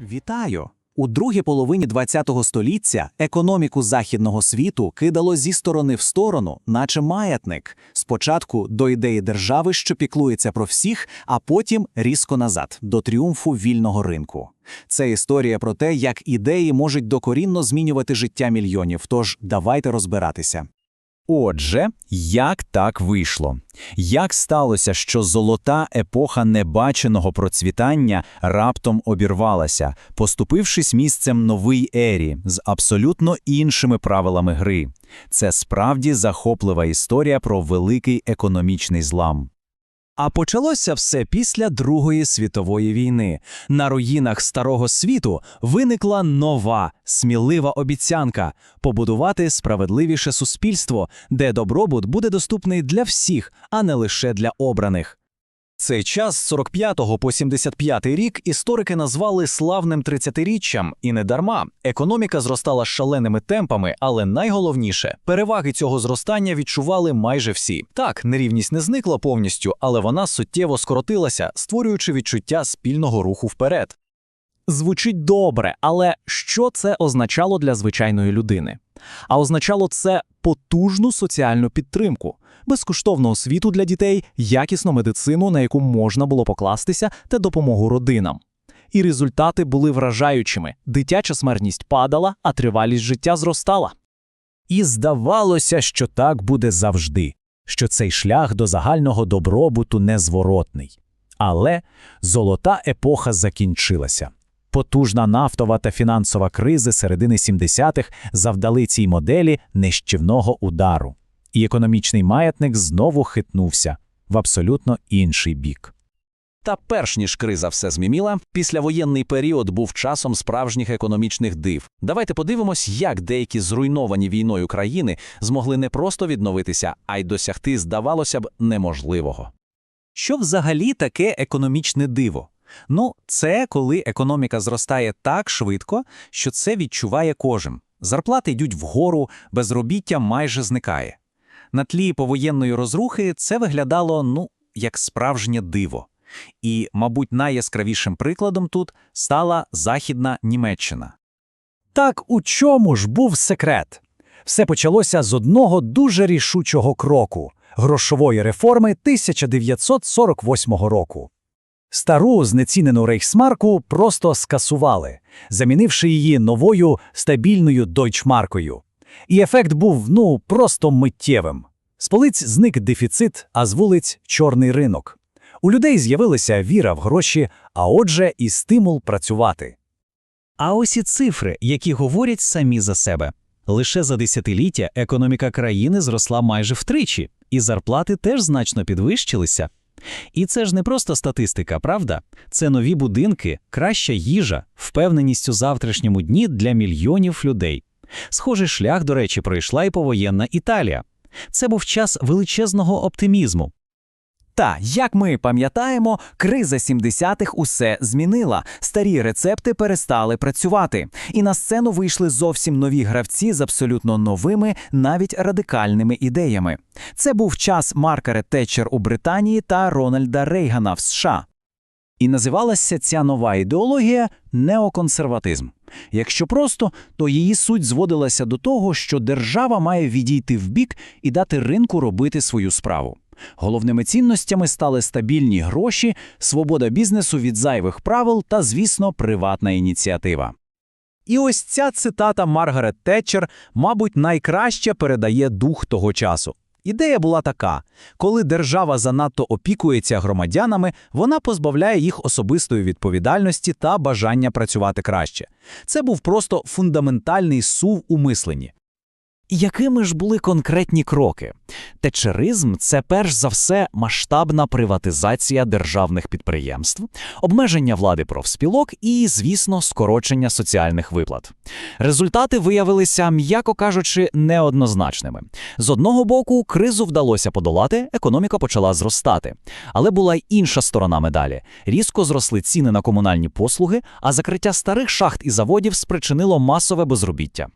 Вітаю! У другій половині ХХ століття економіку західного світу кидало зі сторони в сторону, наче маятник. Спочатку до ідеї держави, що піклується про всіх, а потім різко назад до тріумфу вільного ринку. Це історія про те, як ідеї можуть докорінно змінювати життя мільйонів. Тож давайте розбиратися. Отже, як так вийшло? Як сталося, що золота епоха небаченого процвітання раптом обірвалася, поступившись місцем новій ері з абсолютно іншими правилами гри? Це справді захоплива історія про великий економічний злам. А почалося все після Другої світової війни. На руїнах старого світу виникла нова, смілива обіцянка побудувати справедливіше суспільство, де добробут буде доступний для всіх, а не лише для обраних. Цей час з 45 по 75 рік історики назвали славним 30-річчям, і не дарма. Економіка зростала шаленими темпами, але найголовніше переваги цього зростання відчували майже всі. Так, нерівність не зникла повністю, але вона суттєво скоротилася, створюючи відчуття спільного руху вперед. Звучить добре, але що це означало для звичайної людини? А означало це потужну соціальну підтримку, безкоштовну освіту для дітей, якісну медицину, на яку можна було покластися, та допомогу родинам. І результати були вражаючими: дитяча смертність падала, а тривалість життя зростала. І здавалося, що так буде завжди, що цей шлях до загального добробуту незворотний. Але золота епоха закінчилася. Потужна нафтова та фінансова кризи середини 70-х завдали цій моделі нищівного удару. І економічний маятник знову хитнувся в абсолютно інший бік. Та перш ніж криза все зміміла, післявоєнний період був часом справжніх економічних див. Давайте подивимось, як деякі зруйновані війною країни змогли не просто відновитися, а й досягти, здавалося б, неможливого. Що взагалі таке економічне диво? Ну, це коли економіка зростає так швидко, що це відчуває кожен. Зарплати йдуть вгору, безробіття майже зникає. На тлі повоєнної розрухи це виглядало, ну, як справжнє диво. І, мабуть, найяскравішим прикладом тут стала Західна Німеччина. Так у чому ж був секрет? Все почалося з одного дуже рішучого кроку грошової реформи 1948 року. Стару знецінену рейхсмарку просто скасували, замінивши її новою стабільною дойчмаркою. І ефект був, ну, просто миттєвим. З полиць зник дефіцит, а з вулиць чорний ринок. У людей з'явилася віра в гроші, а отже, і стимул працювати. А ось і цифри, які говорять самі за себе. Лише за десятиліття економіка країни зросла майже втричі, і зарплати теж значно підвищилися. І це ж не просто статистика, правда? Це нові будинки, краща їжа, впевненість у завтрашньому дні для мільйонів людей. Схожий шлях, до речі, пройшла і повоєнна Італія. Це був час величезного оптимізму. Та, як ми пам'ятаємо, криза 70-х усе змінила. Старі рецепти перестали працювати, і на сцену вийшли зовсім нові гравці з абсолютно новими, навіть радикальними ідеями. Це був час Маргарет Тетчер у Британії та Рональда Рейгана в США. І називалася ця нова ідеологія неоконсерватизм. Якщо просто, то її суть зводилася до того, що держава має відійти вбік і дати ринку робити свою справу. Головними цінностями стали стабільні гроші, свобода бізнесу від зайвих правил та, звісно, приватна ініціатива. І ось ця цитата Маргарет Тетчер, мабуть, найкраще передає дух того часу. Ідея була така: коли держава занадто опікується громадянами, вона позбавляє їх особистої відповідальності та бажання працювати краще. Це був просто фундаментальний сув у мисленні. Якими ж були конкретні кроки? Тетчеризм – це перш за все масштабна приватизація державних підприємств, обмеження влади профспілок і, звісно, скорочення соціальних виплат. Результати виявилися, м'яко кажучи, неоднозначними. З одного боку, кризу вдалося подолати, економіка почала зростати. Але була й інша сторона медалі. Різко зросли ціни на комунальні послуги, а закриття старих шахт і заводів спричинило масове безробіття.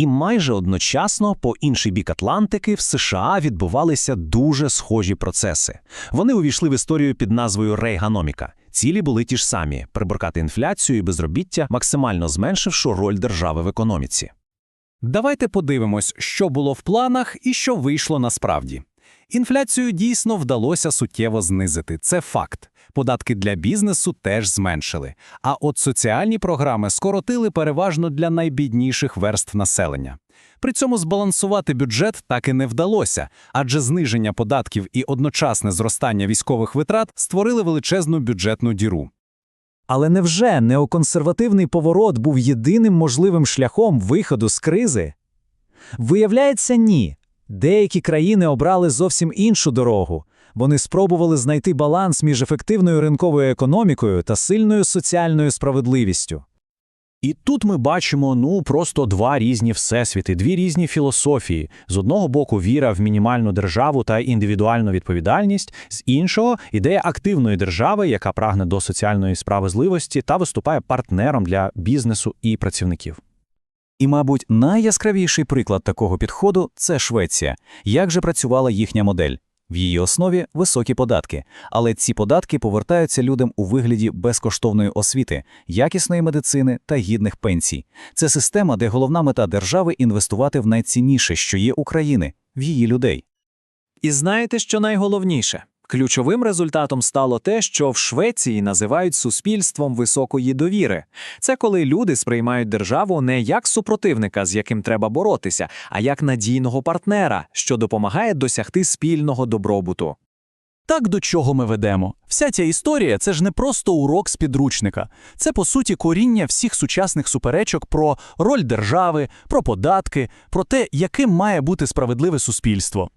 І майже одночасно по інший бік Атлантики в США відбувалися дуже схожі процеси. Вони увійшли в історію під назвою рейганоміка. Цілі були ті ж самі приборкати інфляцію і безробіття, максимально зменшивши роль держави в економіці. Давайте подивимось, що було в планах і що вийшло насправді. Інфляцію дійсно вдалося суттєво знизити, це факт. Податки для бізнесу теж зменшили. А от соціальні програми скоротили переважно для найбідніших верств населення. При цьому збалансувати бюджет так і не вдалося, адже зниження податків і одночасне зростання військових витрат створили величезну бюджетну діру. Але невже неоконсервативний поворот був єдиним можливим шляхом виходу з кризи? Виявляється, ні. Деякі країни обрали зовсім іншу дорогу. Вони спробували знайти баланс між ефективною ринковою економікою та сильною соціальною справедливістю. І тут ми бачимо ну просто два різні всесвіти, дві різні філософії. З одного боку, віра в мінімальну державу та індивідуальну відповідальність, з іншого ідея активної держави, яка прагне до соціальної справедливості та виступає партнером для бізнесу і працівників. І, мабуть, найяскравіший приклад такого підходу це Швеція. Як же працювала їхня модель? В її основі високі податки, але ці податки повертаються людям у вигляді безкоштовної освіти, якісної медицини та гідних пенсій. Це система, де головна мета держави інвестувати в найцінніше, що є України, в її людей. І знаєте, що найголовніше? Ключовим результатом стало те, що в Швеції називають суспільством високої довіри. Це коли люди сприймають державу не як супротивника, з яким треба боротися, а як надійного партнера, що допомагає досягти спільного добробуту. Так до чого ми ведемо? Вся ця історія це ж не просто урок з підручника. Це, по суті, коріння всіх сучасних суперечок про роль держави, про податки, про те, яким має бути справедливе суспільство.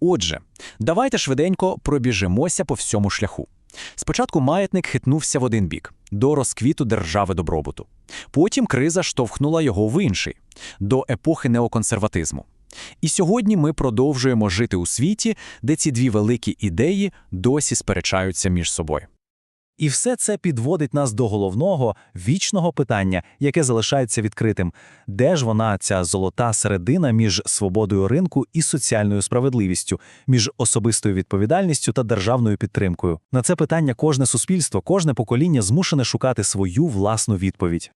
Отже, давайте швиденько пробіжимося по всьому шляху. Спочатку маятник хитнувся в один бік до розквіту держави добробуту. Потім криза штовхнула його в інший до епохи неоконсерватизму. І сьогодні ми продовжуємо жити у світі, де ці дві великі ідеї досі сперечаються між собою. І все це підводить нас до головного, вічного питання, яке залишається відкритим. Де ж вона, ця золота середина між свободою ринку і соціальною справедливістю, між особистою відповідальністю та державною підтримкою? На це питання кожне суспільство, кожне покоління змушене шукати свою власну відповідь.